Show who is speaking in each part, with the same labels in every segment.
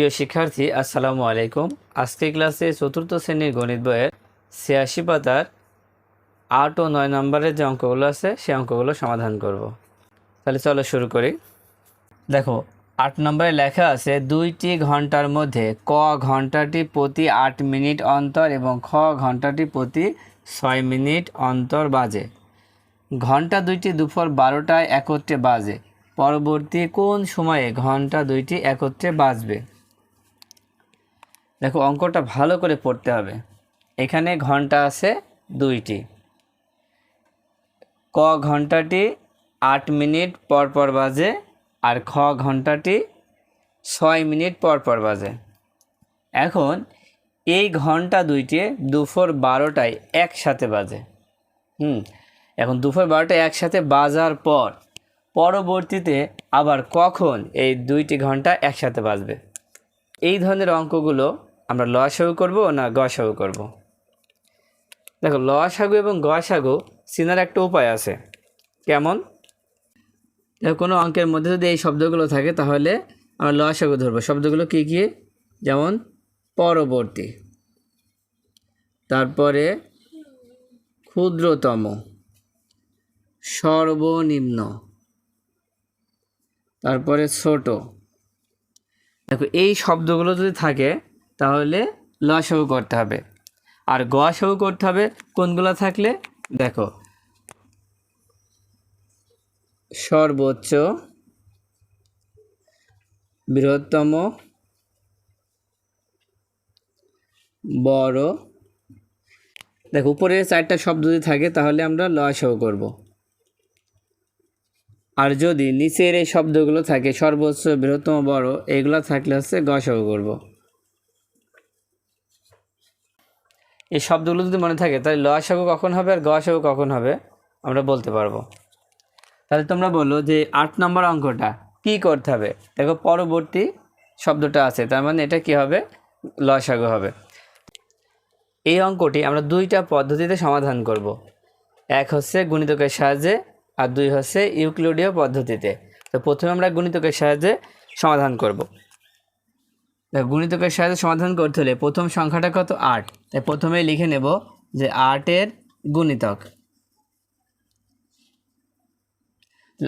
Speaker 1: প্রিয় শিক্ষার্থী, আসসালামু আলাইকুম। আজকে ক্লাসে চতুর্থ শ্রেণির গণিত বইয়ের ছিয়াশি পাতার আট ও নয় নম্বরের যে অঙ্কগুলো আছে, সেই অঙ্কগুলো সমাধান করব। তাহলে চলো শুরু করি। দেখো, আট নম্বরে লেখা আছে, দুইটি ঘণ্টার মধ্যে ক ঘন্টাটি প্রতি আট মিনিট অন্তর এবং খ ঘন্টাটি প্রতি ছয় মিনিট অন্তর বাজে। ঘণ্টা দুইটি দুপুর বারোটায় একত্রে বাজে। পরবর্তী কোন সময়ে ঘণ্টা দুইটি একত্রে বাজবে? দেখো অঙ্কটা ভালো করে পড়তে হবে। এখানে ঘণ্টা আছে দুইটি। ক ঘন্টাটি আট মিনিট পর পর বাজে আর খ ঘন্টাটি ছয় মিনিট পর পর বাজে। এখন এই ঘণ্টা দুইটি দুপুর বারোটায় একসাথে বাজে। হুম, এখন দুপুর বারোটায় একসাথে বাজার পর, পরবর্তীতে আবার কখন এই দুইটি ঘণ্টা একসাথে বাজবে? এই ধরনের অঙ্কগুলো আমরা লসাগু করব না গসাগু করব? দেখো লসাগু এবং গসাগু চিনার একটা উপায় আছে। কেমন? দেখো, কোনো অঙ্কের মধ্যে যদি এই শব্দগুলো থাকে, তাহলে আমরা লসাগু ধরবো। শব্দগুলো কী কী? যেমন, পরবর্তী। তারপরে, ক্ষুদ্রতম। সর্বনিম্ন। তারপরে ছোট। দেখো, এই শব্দগুলো যদি থাকে তাহলে লসাগু করতে হবে। আর গসাগু করতে হবে কোনগুলো থাকলে? দেখো। সর্বোচ্চ, বৃহত্তম, বড়। দেখো উপরে চারটা শব্দ যদি থাকে, তাহলে আমরা লসাগু করব। আর যদি নিচের এই শব্দগুলো থাকে, সর্বোচ্চ, বৃহত্তম, বড়, এগুলো থাকলে হচ্ছে গসাগু করব। এই শব্দগুলো যদি মনে থাকে, তাহলে লসাগু কখন হবে আর গসাগু কখন হবে আমরা বলতে পারব। তাহলে তোমরা বলো যে আট নম্বর অঙ্কটা কি করতে হবে? দেখো পরবর্তী শব্দটা আছে, তার মানে এটা কি হবে? লসাগু হবে। এই অঙ্কটি আমরা দুইটা পদ্ধতিতে সমাধান করব। এক হচ্ছে গুণিতকের সাহায্যে আর দুই হচ্ছে ইউক্লিডীয় পদ্ধতিতে। তো প্রথমে আমরা গুণিতকের সাহায্যে সমাধান করব। দেখো, গুণিতকের সাহায্যে সমাধান করতে হলে প্রথম সংখ্যাটা কত? আট। তাই প্রথমে লিখে নেব যে আটের গুণিতক।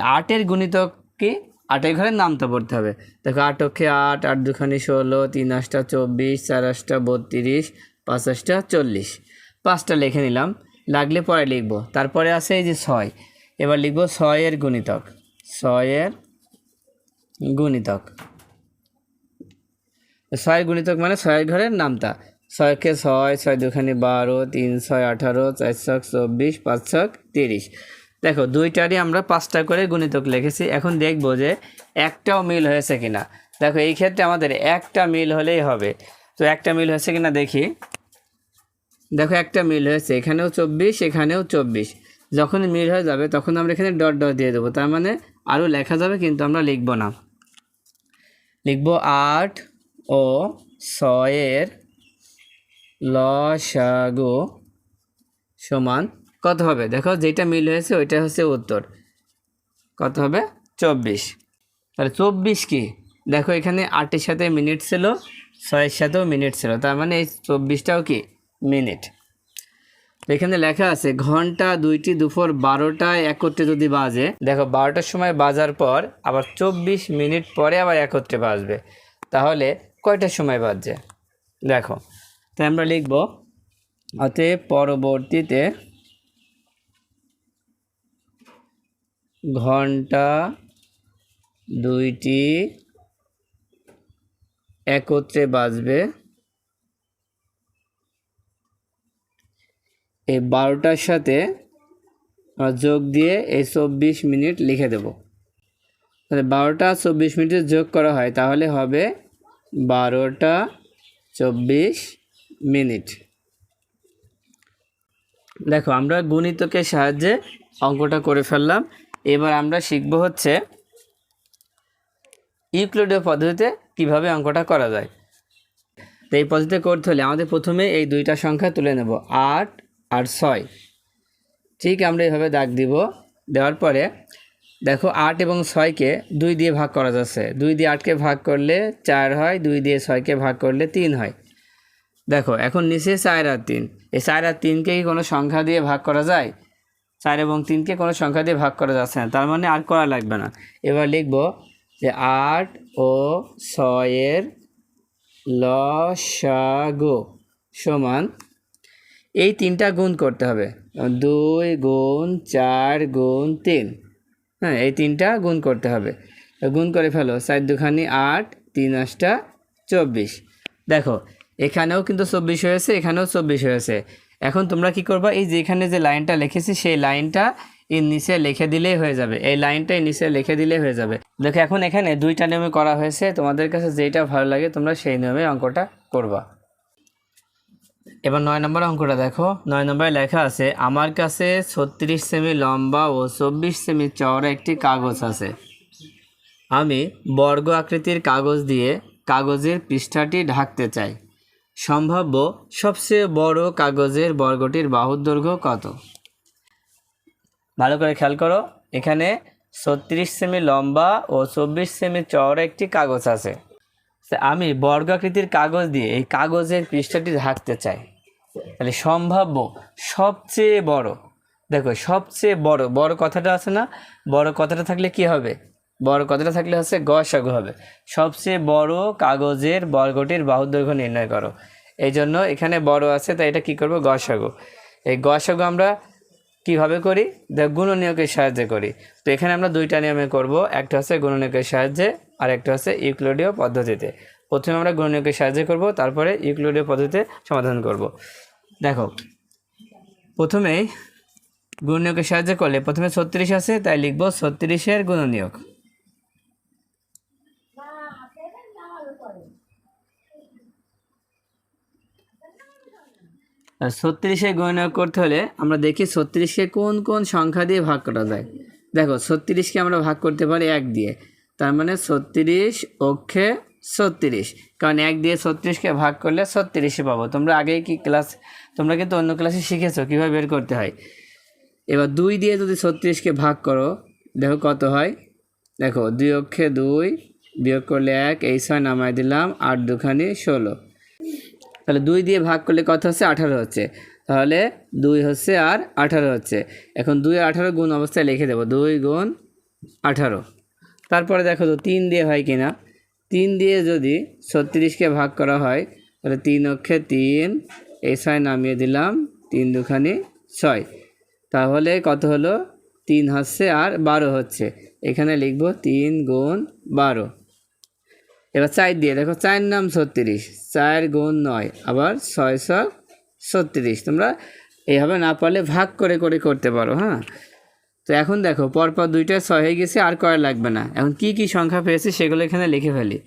Speaker 1: আটের গুণিতক কি আটের ঘরে নামটা পড়তে হবে। দেখো, আট আট আট দুখানি ষোলো, তিন আটটা চব্বিশ, চার আটটা বত্রিশ, পাঁচ আটটা চল্লিশ। পাঁচটা লিখে নিলাম, লাগলে পরে লিখব। তারপরে আছে এই যে ছয়। এবার লিখব ছয়ের গুণিতক। ছয়ের গুণিতক। ছয়ের গুণিতক মানে ছয়ের ঘরের নামটা ছয়কে ছয় ছয় দুখানি বারো, তিন, ছয় আঠারো, চার ছক চব্বিশ, পাঁচ ছক তিরিশ। দেখো, দুইটারই আমরা পাঁচটা করে গুণিতক লিখেছি। এখন দেখব যে একটাও মিল হয়েছে কিনা। দেখো, এই ক্ষেত্রে আমাদের একটা মিল হলেই হবে। তো একটা মিল হয়েছে কিনা দেখি। দেখো, একটা মিল হয়েছে। এখানেও চব্বিশ এখানেও চব্বিশ। যখন মিল হয়ে যাবে, তখন আমরা এখানে ডট ডট দিয়ে দেবো। তার মানে আরও লেখা যাবে, কিন্তু আমরা লিখব না। লিখব আট ও ছয়ের লসাগু সমান কত হবে? দেখো যেটা মিল হয়েছে ওইটা হচ্ছে উত্তর। কত হবে? চব্বিশ। তাহলে চব্বিশ কি? দেখো, এখানে আটের সাথে মিনিট ছিল, ছয়ের সাথেও মিনিট ছিল। তার মানে এই চব্বিশটাও কি? মিনিট। এখানে লেখা আছে, ঘণ্টা দুইটি দুপুর বারোটায় একত্রে যদি বাজে, দেখো, বারোটার সময় বাজার পর আবার চব্বিশ মিনিট পরে আবার একত্রে বাজবে। তাহলে কয়টার সময় বাজছে দেখো। তাই আমরা লিখব, অতএব পরবর্তীতে ঘণ্টা দুইটি একত্রে বাজবে এই বারোটার সাথে যোগ দিয়ে এই চব্বিশ মিনিট লিখে দেব। তাহলে বারোটা চব্বিশ মিনিটে যোগ করা হয়, তাহলে হবে বারোটা চব্বিশ মিনিট। দেখো, আমরা গুণিতকের সাহায্যে অঙ্কটা করে ফেললাম। এবার আমরা শিখব হচ্ছে ইউক্লিডীয় পদ্ধতিতে কীভাবে অঙ্কটা করা যায়। তো এই পদ্ধতিতে করতে হলে আমাদের প্রথমে এই দুইটা সংখ্যা তুলে নেব, আট আর ছয়। ঠিক আমরা এইভাবে দাগ দিব, দেওয়ার পরে দেখো আট এবং ছয়কে দুই দিয়ে ভাগ করা যাচ্ছে। দুই দিয়ে আটকে ভাগ করলে চার হয়, দুই দিয়ে ছয়কে ভাগ করলে তিন হয়। দেখো, এখন নিচে চার আর তিন। এই চার আর তিনকে কি কোনো সংখ্যা দিয়ে ভাগ করা যায়? চার এবং তিনকে কোনো সংখ্যা দিয়ে ভাগ করা যাচ্ছে না। তার মানে আর করা লাগবে না। এবার লিখব যে আট ও ছয়ের লসাগু সমান এই তিনটা গুণ করতে হবে। দুই গুণ চার গুণ তিন। হ্যাঁ এই তিনটা গুণ করতে হবে। গুণ করে ফেলো, চার দুখানি আট, তিন আটটা চব্বিশ। দেখো, এখানেও কিন্তু চব্বিশ হয়েছে, এখানেও চব্বিশ হয়েছে। এখন তোমরা কি করবা, এই যে এখানে যে লাইনটা লিখেছি, সেই লাইনটা এর নিচে লিখে দিলেই হয়ে যাবে। এই লাইনটা নিচে লিখে দিলেই হয়ে যাবে। দেখো, এখন এখানে দুইটা নিয়মে করা হয়েছে। তোমাদের কাছে যেটা ভালো লাগে, তোমরা সেই নিয়মে অঙ্কটা করবা। এবার নয় নম্বর অঙ্কটা দেখো। নয় নম্বরে লেখা আছে, আমার কাছে ছত্রিশ সেমি লম্বা ও চব্বিশ সেমি চওড়া একটি কাগজ আছে। আমি বর্গ আকৃতির কাগজ দিয়ে কাগজের পৃষ্ঠাটি ঢাকতে চাই। সম্ভাব্য সবচেয়ে বড় কাগজের বর্গটির বাহুর দৈর্ঘ্য কত? ভালো করে খেয়াল করো, এখানে ছত্রিশ সেমি লম্বা ও চব্বিশ সেমি চওড়া একটি কাগজ আছে। আমি বর্গাকৃতির কাগজ দিয়ে এই কাগজের পৃষ্ঠাটি ঢাকতে চাই। তাহলে সম্ভাব্য সবচেয়ে বড়, দেখো সবচেয়ে বড় বড় কথাটা আছে না? বড় কথাটা থাকলে কি হবে? বড় কথাটা থাকলে হচ্ছে গসাগু হবে। সবচেয়ে বড় কাগজের বর্গটির বাহুর দৈর্ঘ্য নির্ণয় করো। এই জন্য এখানে বড় আছে, তাই এটা কি করব? গসাগু এই গসাগু আমরা কীভাবে করি? দেখ গুণনীয়কের সাহায্যে করি। তো এখানে আমরা দুইটা নিয়মে করব। একটা হচ্ছে গুণনীয়কের সাহায্যে আর একটা হচ্ছে ইউক্লোডীয় পদ্ধতিতে। প্রথমে আমরা গুণনীয়কের সাহায্যে করব, তারপরে ইউক্লোডীয় পদ্ধতিতে সমাধান করব। দেখো, প্রথমেই গুণনীয়কের সাহায্যে করলে প্রথমে ছত্রিশ আছে, তাই লিখব ছত্রিশের গুণনীয়ক। ছত্রিশে গণনা করতে হলে আমরা দেখি ছত্রিশকে কোন কোন সংখ্যা দিয়ে ভাগ করা যায়। দেখো, ছত্রিশকে আমরা ভাগ করতে পারি এক দিয়ে। তার মানে ছত্রিশ অক্ষে ছত্রিশ। কারণ এক দিয়ে ছত্রিশকে ভাগ করলে ছত্রিশে পাবো। তোমরা আগেই কি ক্লাস তোমরা কিন্তু অন্য ক্লাসে শিখেছো কীভাবে বের করতে হয়। এবার দুই দিয়ে যদি ছত্রিশকে ভাগ করো, দেখো কত হয়? দেখো, দুই অক্ষে দুই বিয়োগ করলে এক, এই ছয় নামায় দিলাম, আট দুখানি ষোলো। তাহলে দুই দিয়ে ভাগ করলে কত হচ্ছে? আঠারো হচ্ছে। তাহলে দুই হচ্ছে আর আঠারো হচ্ছে। এখন দুই আঠারো গুণ অবস্থায় লিখে দেবো। দুই গুণ আঠারো। তারপরে দেখো তো, তিন দিয়ে হয় কি না তিন দিয়ে যদি ছত্রিশকে ভাগ করা হয়, তাহলে তিন অক্ষে তিন, এই ছয় নামিয়ে দিলাম, তিন দুখানি ছয়। তাহলে কত হলো? তিন হচ্ছে আর বারো হচ্ছে। এখানে লিখব তিন গুণ বারো। এবার চার দিয়ে, দেখো চার নাম ছত্রিশ, চার গুণ নয়, আবার ছয় ছয় ছত্রিশ। তোমরা এইভাবে না পারলে ভাগ করে করে করতে পারো হ্যাঁ? তো এখন দেখো, পরপর দুইটা ছয় হয়ে গেছে, আর করা লাগবে না? এখন কি কি সংখ্যা পেয়েছি সেগুলো এখানে লিখে ফেলি।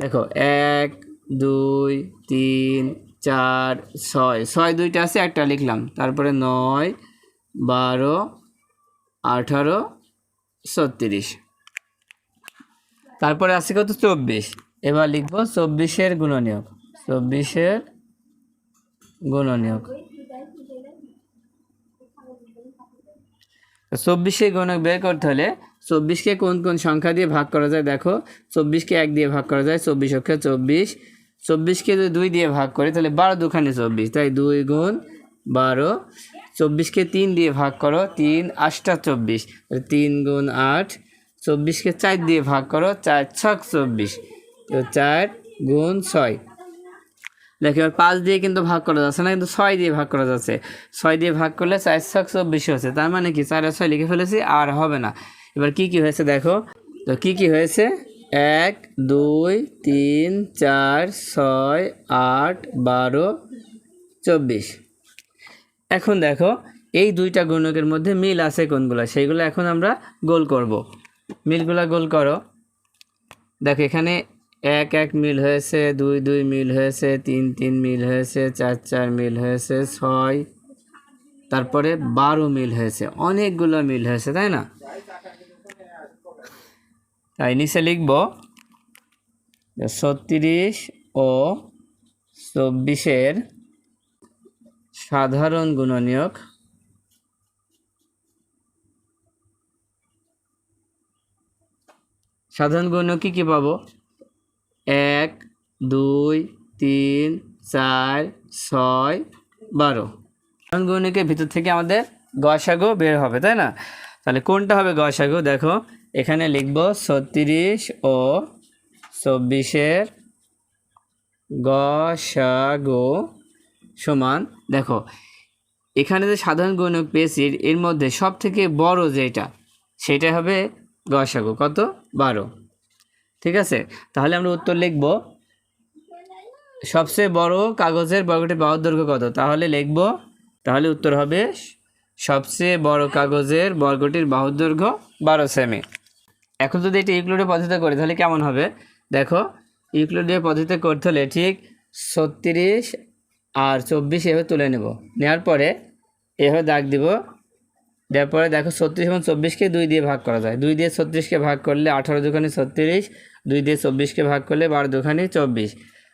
Speaker 1: দেখো, এক, দুই, তিন, চার, ছয়। ছয় দুইটা আছে, একটা লিখলাম। তারপরে নয়, বারো, আঠারো, ছত্রিশ। তারপরে আছে কত? চব্বিশ। এবার লিখব, চব্বিশের গুণনীয়ক। চব্বিশের গুণনীয়ক। চব্বিশের গুণক বের করতে হলে চব্বিশকে কোন কোন সংখ্যা দিয়ে ভাগ করা যায় দেখো, চব্বিশকে এক দিয়ে ভাগ করা যায়, চব্বিশ অক্ষে চব্বিশ। চব্বিশকে যদি দুই দিয়ে ভাগ করি, তাহলে বারো দুখানে চব্বিশ, তাই দুই গুণ বারো। চব্বিশকে তিন দিয়ে ভাগ করো, তিন আটটা চব্বিশ তিন গুণ আট। চব্বিশকে চার দিয়ে ভাগ করো, চার ছক চব্বিশ, তো চার গুণ ছয়। দেখো, এবার পাঁচ দিয়ে কিন্তু ভাগ করা যাচ্ছে না, কিন্তু ছয় দিয়ে ভাগ করা যাচ্ছে। ছয় দিয়ে ভাগ করলে চার ছক চব্বিশ হচ্ছে, তার মানে কি? চার ছয় লিখে ফেলেছি, আর হবে না। এবার কি কি হয়েছে দেখো, তো কি কি হয়েছে? এক, দুই, তিন, চার, ছয়, আট, বারো, চব্বিশ। এখন দেখো, এই দুইটা গুণকের মধ্যে মিল আছে কোনগুলো? সেইগুলো এখন আমরা গোল করব। মিলগুলা গোল করো। দেখো, এখানে এক এক মিল হয়েছে, দুই দুই মিল হয়েছে, তিন তিন মিল হয়েছে, চার চার মিল হয়েছে, ছয়। তারপরে বারো মিল হয়েছে, অনেকগুলো মিল হয়েছে, তাই না? তাই নিচে লিখব ছত্রিশ ও চব্বিশের সাধারণ গুণনীয়ক সাধারণ গুণনীয়ক কী কী পাবো? এক, দুই, তিন, চার, ছয়, বারো। গুণনীয়কের ভিতর থেকে আমাদের গসাগু বের হবে, তাই না? তাহলে কোনটা হবে গসাগু? দেখো, এখানে লিখব ছত্রিশ ও চব্বিশের গসাগো সমান। দেখো, এখানে যে সাধারণ গুণক পেয়েছি, এর মধ্যে সব থেকে বড় যেটা সেটা হবে গসাগো। কত? বারো। ঠিক আছে? তাহলে আমরা উত্তর লিখব, সবচেয়ে বড় কাগজের বর্গটি বাহুর দৈর্ঘ্য কত? তাহলে লিখব, তাহলে উত্তর হবে সবচেয়ে বড় কাগজের বর্গটির বাহুর দৈর্ঘ্য বারো সেমি। এখন যদি এটা ইউক্লিডের পদ্ধতিতে করি, তাহলে কেমন হবে? দেখো ইউক্লিডের পদ্ধতিতে করতে হলে ঠিক ছত্রিশ আর চব্বিশ এভাবে তুলে নেব। নেওয়ার পরে এভাবে দাগ দিব। দেওয়ার পরে দেখো, ছত্রিশ এবং চব্বিশকে দুই দিয়ে ভাগ করা যায়। দুই দিয়ে ছত্রিশকে ভাগ করলে আঠারো দুখানি ছত্রিশ দুই দিয়ে চব্বিশকে ভাগ করলে বারো দুখানি চব্বিশ।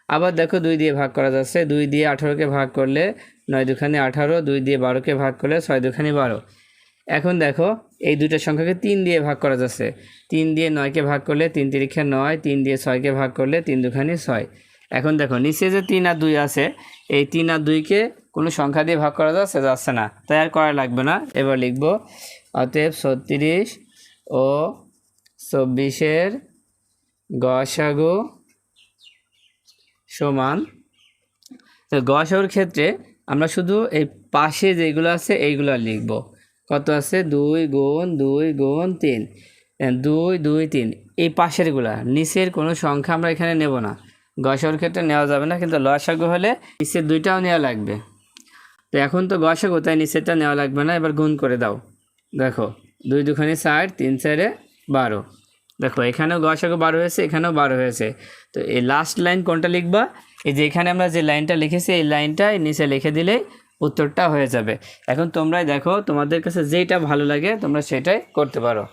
Speaker 1: আবার দেখো দুই দিয়ে ভাগ করা যাচ্ছে, দুই দিয়ে আঠারোকে ভাগ করলে নয় দুখানি আঠারো, দুই দিয়ে বারোকে ভাগ করলে ছয় দুখানি বারো। এখন দেখো, এই দুইটা সংখ্যাকে তিন দিয়ে ভাগ করা যাচ্ছে। তিন দিয়ে নয়কে ভাগ করলে তিন তিরিখে নয়, তিন দিয়ে ছয়কে ভাগ করলে তিন দুখানি ছয়। এখন দেখো, নিচে যে তিন আর দুই আছে, এই তিন আর দুইকে কোনো সংখ্যা দিয়ে ভাগ করা যাচ্ছে যাচ্ছে না। তাই আর করা লাগবে না। এবার লিখব, অতএব ছত্রিশ ও চব্বিশের গসাগু সমান। তো গসাগুর ক্ষেত্রে আমরা শুধু এই পাশে যেগুলো আছে, এইগুলো লিখব। কত আছে? দুই গুণ দুই গুণ তিন। দুই দুই, তিন। এই পাশেরগুলা, নিচের কোনো সংখ্যা আমরা এখানে নেব না। গসাগুর ক্ষেত্রে নেওয়া যাবে না, কিন্তু লসাগু হলে নিচের দুইটাও নেওয়া লাগবে। তো এখন তো গসাগু, তাই নিচেরটা নেওয়া লাগবে না। এবার গুণ করে দাও। দেখো, দুই দুখানি ষাট, তিন চারে বারো। দেখো, এখানেও গসাগু বারো হয়েছে, এখানেও বারো হয়েছে। তো এই লাস্ট লাইন কোনটা লিখবা? এই যে এখানে আমরা যে লাইনটা লিখেছি, এই লাইনটা নিচে লিখে দিলে উত্তরটা হয়ে যাবে। এখন তোমরাই দেখো, তোমাদের কাছে যেটা ভালো লাগে, তোমরা সেটাই করতে পারো।